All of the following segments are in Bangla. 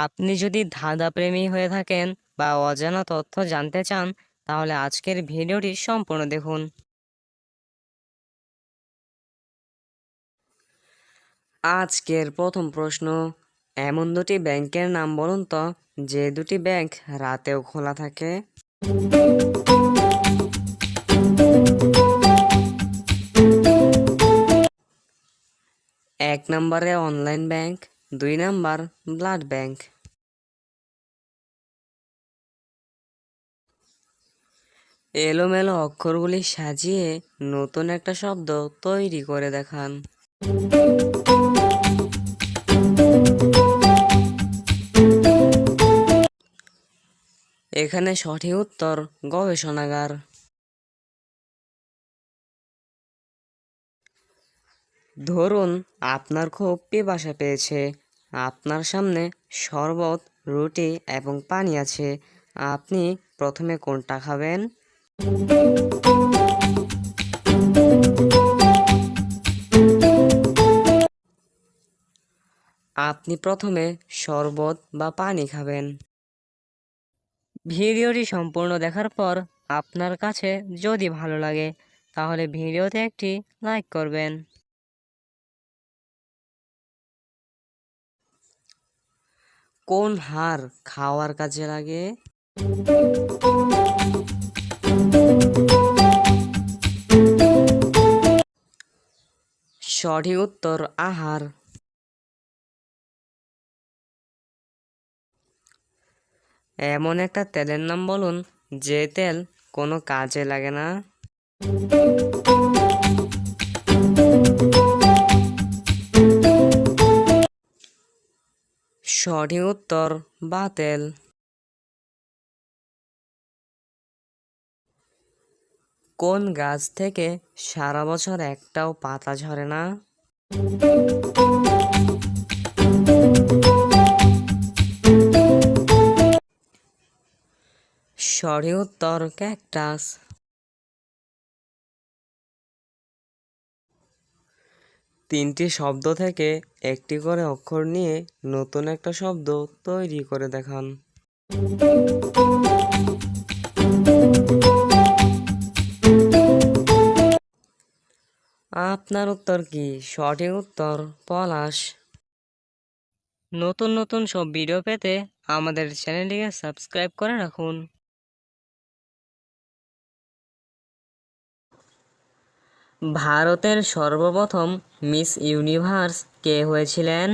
আপনি যদি ধাঁধা প্রেমী হয়ে থাকেন বা অজানা তথ্য জানতে চান, তাহলে আজকের ভিডিওটি সম্পূর্ণ দেখুন। আজকের প্রথম প্রশ্ন, এমন দুটি ব্যাংকের নাম বলুন তো, যে দুটি ব্যাংক রাতেও খোলা থাকে? এক নম্বরে অনলাইন ব্যাংক দুই নাম্বার, ব্লাড ব্যাংক। এলোমেলো অক্ষরগুলি সাজিয়ে নতুন একটা শব্দ তৈরি করে দেখান। এখানে সঠিক উত্তর গবেষণাগার। ধরুন আপনার খুব পিপাসা পেয়েছে, আপনার সামনে শরবত, রুটি এবং পানি আছে, আপনি প্রথমে কোনটা খাবেন? আপনি প্রথমে শরবত বা পানি খাবেন। ভিডিওটি সম্পূর্ণ দেখার পর আপনার কাছে যদি ভালো লাগে, তাহলে ভিডিওতে একটি লাইক করবেন। কোন হাড় খাওয়ার কাজে লাগে? সঠিক উত্তর, আহার। এমন একটা তেলের নাম বলুন, যে তেল কোনো কাজে লাগে না। সঠিক উত্তর বাতেল। কোন গাছ থেকে সারা বছর একটাও পাতা ঝরে না? সঠিক উত্তর ক্যাকটাস। তিনটি শব্দ থেকে একটি করে অক্ষর নিয়ে নতুন একটা শব্দ তৈরি করে দেখান। আপনার উত্তর কি? সঠিক উত্তর পলাশ। নতুন নতুন সব ভিডিও পেতে আমাদের চ্যানেলটিকে সাবস্ক্রাইব করে রাখুন। ভারতের সর্বপ্রথম মিস ইউনিভার্স কে হয়েছিলেন?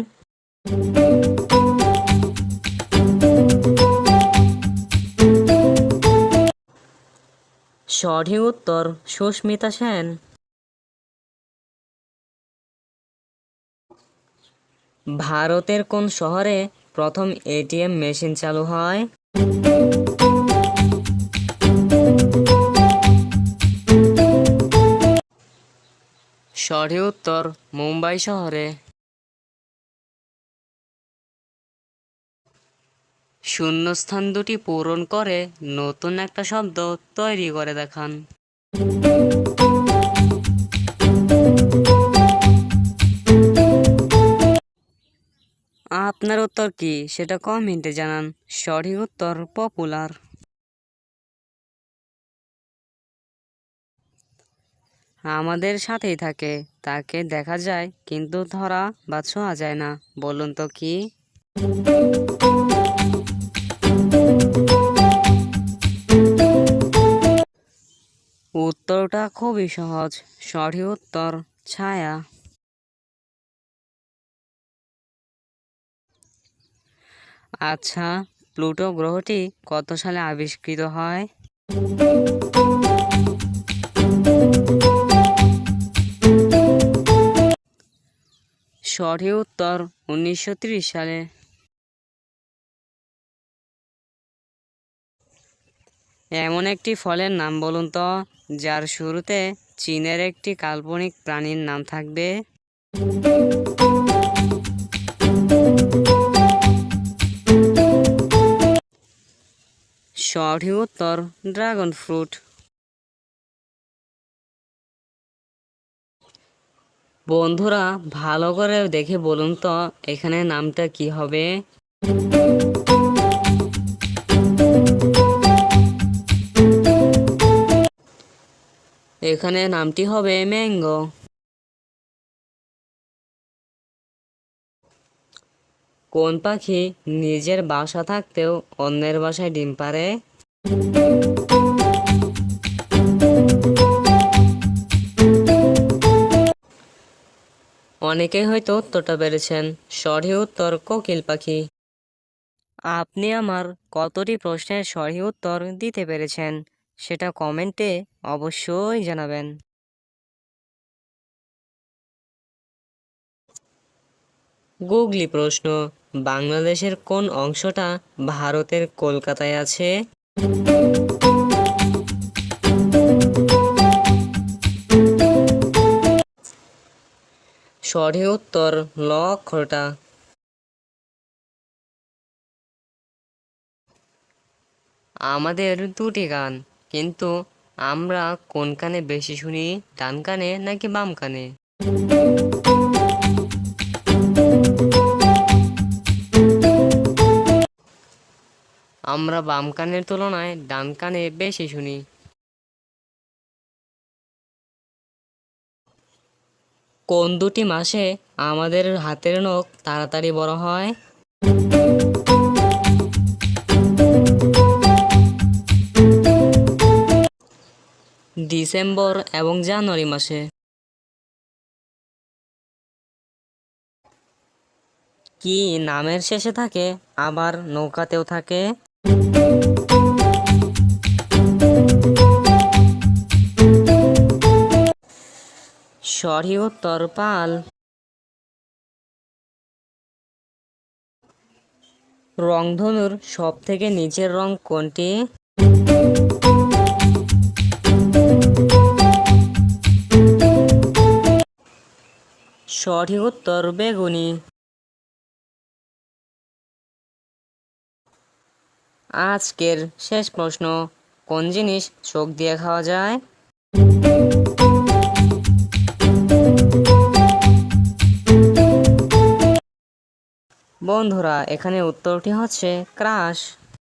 সঠিক উত্তর সুস্মিতা সেন। ভারতের কোন শহরে প্রথম এটিএম মেশিন চালু হয়? সঠিক উত্তর, মুম্বাই শহরে। শূন্যস্থান দুটি পূরণ করে নতুন একটা শব্দ তৈরি করে দেখান। আপনার উত্তর কি? সেটা কমেন্টে জানান। সঠিক উত্তর পপুলার। আমাদের সাথেই থাকে। তাকে দেখা যায়, কিন্তু ধরা বা ছোঁয়া যায় না। বলুন তো কি? উত্তরটা খুবই সহজ। সঠিক উত্তর, ছায়া। আচ্ছা প্লুটো গ্রহটি কত সালে আবিষ্কৃত হয়? সঠিক উত্তর উনিশশো সালে। এমন একটি ফলের নাম বলুন তো, যার শুরুতে চীনের একটি কাল্পনিক প্রাণীর নাম থাকবে? সঠিক উত্তর ড্রাগন ফ্রুট। বন্ধুরা, ভালো করে দেখে বলুন তো, এখানে নামটা কি হবে? এখানে নামটি হবে ম্যাঙ্গো। কোন পাখি নিজের বাসা থাকতেও অন্যের বাসায় ডিম পারে অনেকেই হয়তো উত্তরটা পেরেছেন। সঠিক উত্তর, কোকিল পাখি। আপনি আমার কতটি প্রশ্নের সঠিক উত্তর দিতে পেরেছেন, সেটা কমেন্টে অবশ্যই জানাবেন। গুগলি প্রশ্ন, বাংলাদেশের কোন অংশটা ভারতের কলকাতায় আছে? সঠিক উত্তর ল অক্ষরটা আমাদের দুটি গান, কিন্তু আমরা কোন কানে বেশি শুনি, ডান কানে নাকি বাম কানে? আমরা বাম কানের তুলনায় ডান কানে বেশি শুনি। কোন দুটি মাসে আমাদের হাতের নখ তাড়াতাড়ি বড় হয়? ডিসেম্বর এবং জানুয়ারি মাসে। কি নামের শেষে থাকে, আবার নৌকাতেও থাকে? উত্তর পাল। রংধনুর সব থেকে নিচের রং কোনটি? সঠিক উত্তর বেগুনি। আজকের শেষ প্রশ্ন, কোন জিনিস চোখ দিয়ে খাওয়া যায়? বন্ধুরা এখানে উত্তরটি হচ্ছে ক্রাশ।